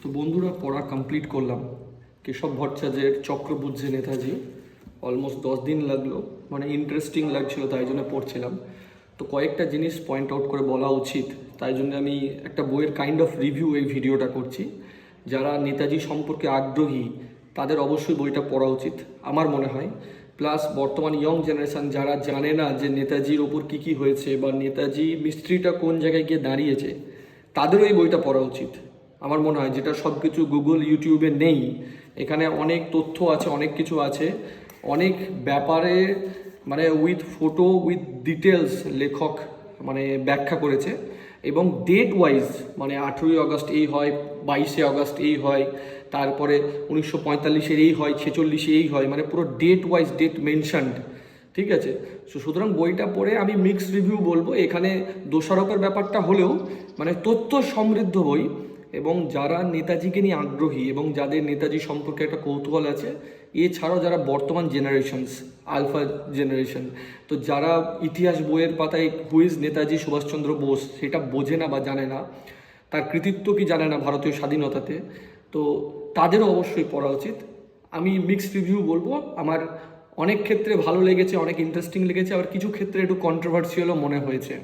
তো বন্ধুরা, পড়া কমপ্লিট করলাম। কেশব ভট্টাচার্যের চক্রবুদ্ধে নেতাজি। অলমোস্ট দশ দিন লাগল। মানে ইন্টারেস্টিং লাগছিল, তাই জন্য পড়ছিলাম। তো কয়েকটা জিনিস পয়েন্ট আউট করে বলা উচিত। তাই জন্য আমি একটা বইয়ের কাইন্ড অফ রিভিউ এই ভিডিওটা করছি। যারা নেতাজি সম্পর্কে আগ্রহী, তাদের অবশ্যই বইটা পড়া উচিত, আমার মনে হয়। প্লাস বর্তমান ইয়ং জেনারেশন যারা জানে না যে নেতাজির ওপর কী কী হয়েছে বা নেতাজি মিস্ত্রিটা কোন জায়গায় গিয়ে দাঁড়িয়েছে, তাদেরও এই বইটা পড়া উচিত। আমার মনে হয় যেটা সব কিছু গুগল ইউটিউবে নেই, এখানে অনেক তথ্য আছে, অনেক কিছু আছে। অনেক ব্যাপারে মানে উইথ ফটো উইথ ডিটেলস লেখক মানে ব্যাখ্যা করেছে। এবং ডেট ওয়াইজ মানে আঠেরোই আগস্ট এই হয়, বাইশে আগস্ট এই হয়, তারপরে উনিশশো পঁয়তাল্লিশের এই হয়, ছেচল্লিশে এই হয় মানে পুরো ডেট ওয়াইজ ডেট মেনশানড ঠিক আছে? সো সুতরাং বইটা পড়ে আমি মিক্স রিভিউ বলব। এখানে দোষারোপের ব্যাপারটা হলেও মানে তথ্য সমৃদ্ধ বই এবং যারা নেতাজিকে নিয়ে আগ্রহী এবং যাদের নেতাজি সম্পর্কে একটা কৌতূহল আছে, এছাড়াও যারা বর্তমান জেনারেশনস আলফা জেনারেশন তো যারা ইতিহাস বইয়ের পাতায় হুইজ নেতাজি সুভাষচন্দ্র বোস সেটা বোঝে না বা জানে না, তার কৃতিত্ব কি জানে না ভারতীয় স্বাধীনতাতে, তো তাদেরও অবশ্যই পড়া উচিত। আমি মিক্সড রিভিউ বলব, আমার অনেক ক্ষেত্রে ভালো লেগেছে, অনেক ইন্টারেস্টিং লেগেছে, আবার কিছু ক্ষেত্রে একটু কন্ট্রোভার্সিয়ালও মনে হয়েছে।